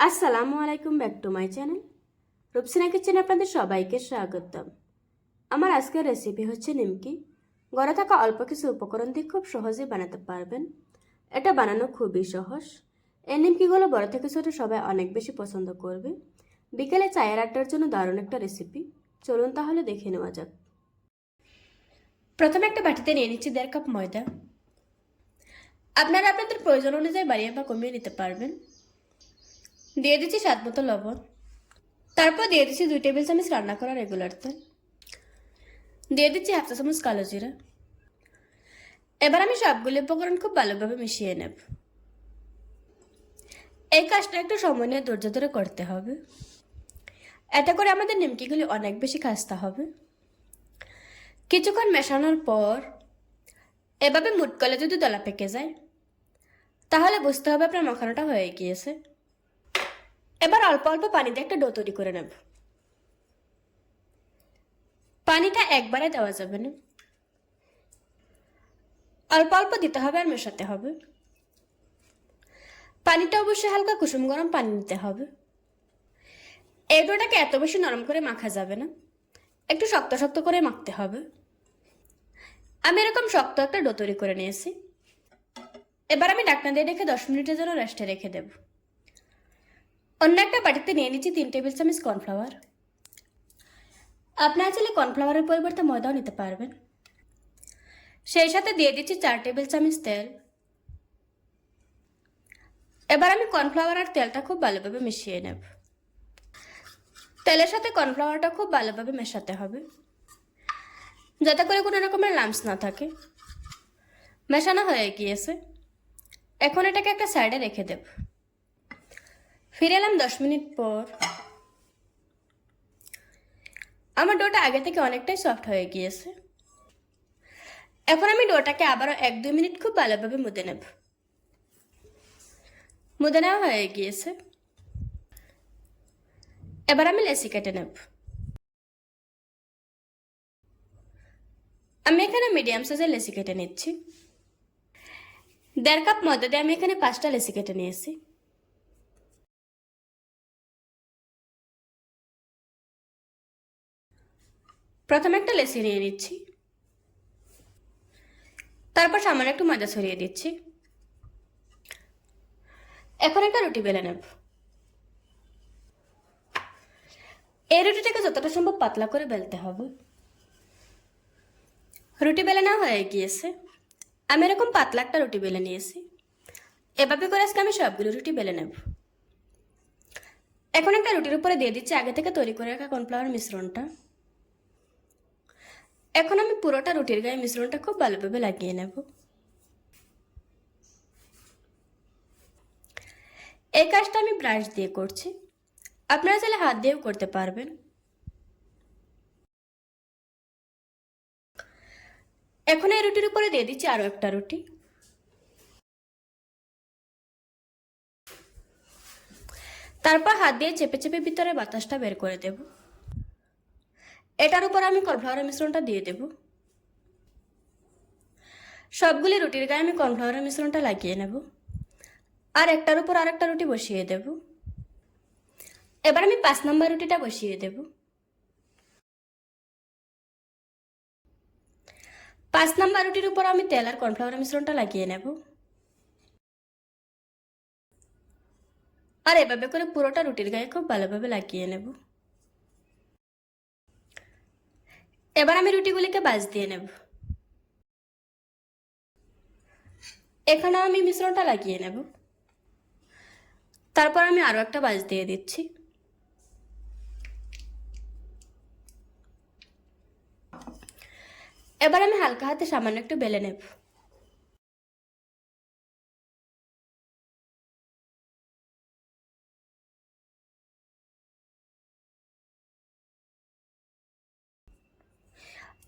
আসসালামু আলাইকুম, back to my channel. Rupsina কিচেনে আপনাদের সবাইকে স্বাগতম। আমার আজকের রেসিপি হচ্ছে নিমকি। ঘরে থাকা অল্প কিছু উপকরণ দিয়ে খুব সহজেই বানাতে পারবেন। এটা বানানো খুবই সহজ। এই নিমকিগুলো বড় থেকে ছোটো সবাই অনেক বেশি পছন্দ করবে। বিকেলে চায়ের আড্ডার জন্য দারুণ একটা রেসিপি চলুন তাহলে দেখে নেওয়া যাক। প্রথমে একটা বাটিতে নিয়ে নিচ্ছি দেড় কাপ ময়দা। আপনারা আপনাদের প্রয়োজন অনুযায়ী বাড়িয়ে বা কমিয়ে নিতে পারবেন। দিয়ে দিচ্ছি স্বাদ মতো লবণ। তারপর দিয়ে দিচ্ছি দুই টেবিল চামচ রান্না করা রেগুলার তেল। দিয়ে দিচ্ছি হাফ চা চামচ কালো জিরা। এবার আমি সবগুলি উপকরণ খুব ভালোভাবে মিশিয়ে নেব। এই কাজটা একটু সময় নিয়ে ধৈর্য ধরে করতে হবে। এতে করে আমাদের নিমকিগুলি অনেক বেশি খাস্তা হবে। কিছুক্ষণ মেশানোর পর এভাবে মুটকলে যদি দলা পেকে যায়, তাহলে বুঝতে হবে আপনার মাখানোটা হয়ে গিয়েছে। এবার অল্প অল্প পানিতে একটা ডো তৈরি করে নেব। পানিটা একবারে দেওয়া যাবে না। অল্প অল্প দিতে হবে আর মেশাতে হবে। পানিটা অবশ্যই হালকা কুসুম গরম পানি নিতে হবে। এই ডোটাকে এত বেশি নরম করে মাখা যাবে না। একটু শক্ত শক্ত করে মাখতে হবে। আমি এরকম শক্ত একটা ডো তৈরি করে নিয়েছি। এবার আমি ডাকনা দিয়ে রেখে দশ মিনিটের জন্য রেস্টে রেখে দেব। অন্য একটা বাটিতে নিয়ে নিচ্ছি তিন টেবিল চামচ কর্নফ্লাওয়ার। আপনারা চাইলে কর্নফ্লাওয়ারের পরিবর্তে ময়দাও নিতে পারবেন। সেই সাথে দিয়ে দিচ্ছি চার টেবিল চামচ তেল। এবার আমি কর্নফ্লাওয়ার আর তেলটা খুব ভালোভাবে মিশিয়ে নেব। তেলের সাথে কর্নফ্লাওয়ারটা খুব ভালোভাবে মেশাতে হবে। যাতে করে কোনো রকমের লাম্পস না থাকে। মেশানো হয়ে গিয়েছে। এখন এটাকে একটা সাইডে রেখে দেব। ফিরে এলাম দশ মিনিট পর। আমার ডোটা আগে থেকে অনেকটাই সফট হয়ে গিয়েছে। এখন আমি ডোটাকে আবারও এক দুই মিনিট খুব ভালোভাবে মুদে নেব। মুদে নেওয়া হয়ে গিয়েছে। এবার আমি লেসি কেটে নেব। আমি এখানে মিডিয়াম সাইজের লেসি কেটে নিচ্ছি। দেড় কাপ ময়দা দিয়ে আমি এখানে পাঁচটা লেসি কেটে নিয়েছি। প্রথমে একটা লেসি নিয়ে নিচ্ছি। তারপর সামান্য একটু ময়দা ছড়িয়ে দিচ্ছি। এখন একটা রুটি বেলে নেব। এই রুটিটাকে যতটা সম্ভব পাতলা করে বেলতে হবে। রুটি বেলে না হয়ে গিয়েছে। আমি এরকম পাতলা একটা রুটি বেলে নিয়েছি। এভাবে করে আজকে আমি সবগুলো রুটি বেলে নেব। এখন একটা রুটির উপরে দিয়ে দিচ্ছি আগে থেকে তৈরি করে রাখা কর্নফ্লাওয়ার মিশ্রণটা। এখন আমি পুরোটা রুটির গায়ে মিশ্রণটা খুব ভালোভাবে লাগিয়ে নেব। এই কাজটা আমি ব্রাশ দিয়ে করছি। আপনারা চাইলে হাত দিয়েও করতে পারবেন। এখন এই রুটির উপরে দিয়ে দিচ্ছি আরও একটা রুটি। তারপর হাত দিয়ে চেপে চেপে ভিতরে বাতাসটা বের করে দেব। এটার উপর আমি কর্নফ্লাওয়ারের মিশ্রণটা দিয়ে দেব। সবগুলি রুটির গায়ে আমি কর্নফ্লাওয়ারের মিশ্রণটা লাগিয়ে নেব। আর একটার উপর আরেকটা রুটি বসিয়ে দেব। এবার আমি পাঁচ নম্বর রুটিটা বসিয়ে দেব। পাঁচ নম্বর রুটির উপর আমি তেল আর কর্নফ্লাওয়ার মিশ্রণটা লাগিয়ে নেব। আর এভাবে করে পুরোটা রুটির গায়ে খুব ভালোভাবে লাগিয়ে নেব। এবার আমি রুটিগুলিকে বাজ দিয়ে নেব। এখানে আমি মিশ্রণটা লাগিয়ে নেব। তারপর আমি আরও একটা বাজ দিয়ে দিচ্ছি। এবার আমি হালকা হাতে সামান্য একটু বেলে নেব।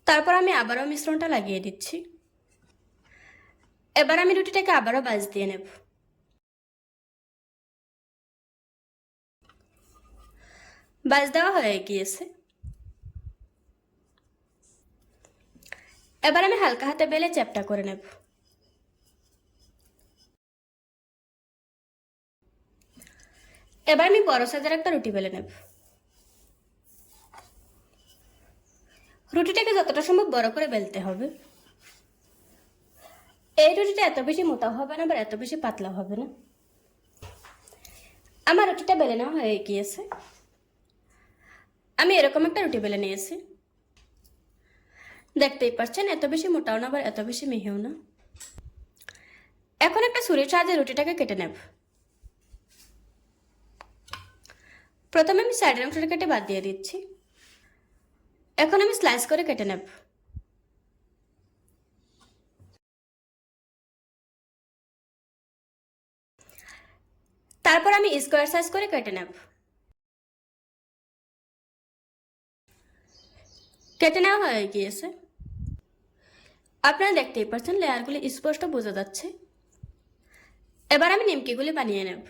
তারপর আমি আবারও মিশ্রণটা লাগিয়ে দিচ্ছি। এবার আমি রুটিটাকে আবারও বাজ দিয়ে নেব। বাজ দেওয়া হয়ে গিয়েছে। এবার আমি হালকা হাতে বেলে চ্যাপটা করে নেব। এবার আমি বড় সাইজের একটা রুটি বেলে নেব। রুটিটাকে যতটা সম্ভব বড় করে বেলতে হবে। এই রুটিটা এত বেশি মোটা হবে না, আবার এত বেশি পাতলা হবে না। আমার রুটিটা বেলে নেওয়া হয়ে গিয়েছে। আমি এরকম একটা রুটি বেলে নিয়েছি। দেখতেই পাচ্ছেন, এত বেশি মোটাও না, আবার এত বেশি মিহিও না। এখন একটা ছুরির সাহায্যে রুটিটাকে কেটে নেব। প্রথমে আমি সাইডের অংশটা কেটে বাদ দিয়ে দিচ্ছি। এখন আমি স্লাইস করে কেটে নেব। তারপর আমি স্কোয়ার সাইজ করে কেটে নেব। কেটে নেওয়া হয়ে গিয়েছে। আপনারা দেখতেই পাচ্ছেন লেয়ারগুলি স্পষ্ট বোঝা যাচ্ছে। এবার আমি নিমকিগুলি বানিয়ে নেব।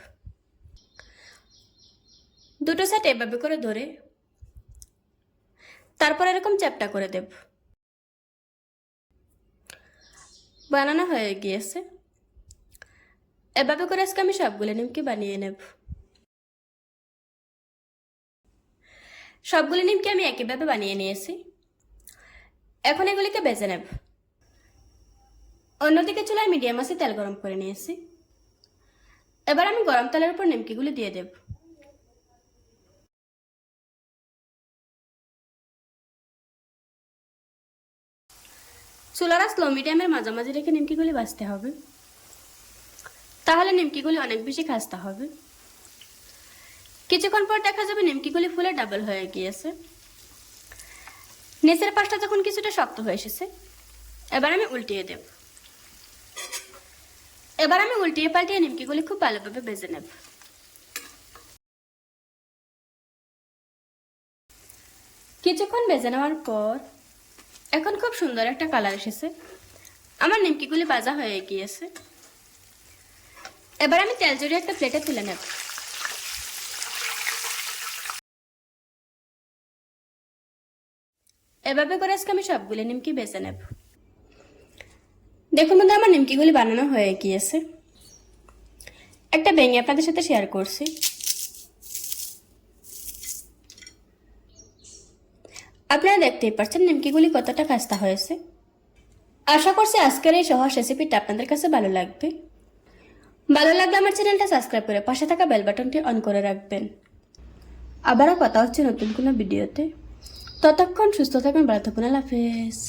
দুটো সেট এভাবে করে ধরে তারপর এরকম চ্যাপটা করে দেব। বানানো হয়ে গিয়েছে। এভাবে করে আজকে আমি সবগুলো নিমকি বানিয়ে নেব। সবগুলো নিমকি আমি একইভাবে বানিয়ে নিয়েছি। এখন এগুলিকে বেজে নেব। অন্যদিকে চুলায় মিডিয়াম আছে তেল গরম করে নিয়েছি। এবার আমি গরম তেলের উপর নিমকিগুলি দিয়ে দেব। চুলারা স্লো মিডিয়ামের মাঝামাঝি রেখে নিমকিগুলি বাছতে হবে। তাহলে নিমকিগুলি অনেক বেশি খাস্তা হবে। কিছুক্ষণ পর দেখা যাবে নিমকিগুলি ফুলে ডাবল হয়ে গিয়েছে। নিচের পাশটা যখন কিছুটা শক্ত হয়ে এসেছে, এবার আমি উল্টিয়ে দেব। এবার আমি উল্টিয়ে পাল্টিয়ে নিমকিগুলি খুব ভালোভাবে বেজে নেব। কিছুক্ষণ বেজে নেওয়ার পর এখন খুব সুন্দর একটা কালার এসেছে। আমার নিমকিগুলি ভাজা হয়ে গিয়েছে। এবার আমি তেল জড়িয়ে একটা প্লেটে তুলে নেব। এভাবে করে আজকে আমি সবগুলি নিমকি বেছে নেব। দেখুন মধ্যে আমার নিমকিগুলি বানানো হয়ে গিয়েছে। একটা ভেঙে আপনাদের সাথে শেয়ার করছি। আপনারা দেখতেই পারছেন নিমকিগুলি কতটা খাস্তা হয়েছে। আশা করছি আজকের এই সহজ রেসিপিটা আপনাদের কাছে ভালো লাগবে। ভালো লাগলে আমার চ্যানেলটা সাবস্ক্রাইব করে পাশে থাকা বেল বাটনটি অন করে রাখবেন। আবারও কথা হচ্ছে নতুন কোনো ভিডিওতে ততক্ষণ সুস্থ থাকবেন ভালো থাকুন, আল্লাহ হাফেজ।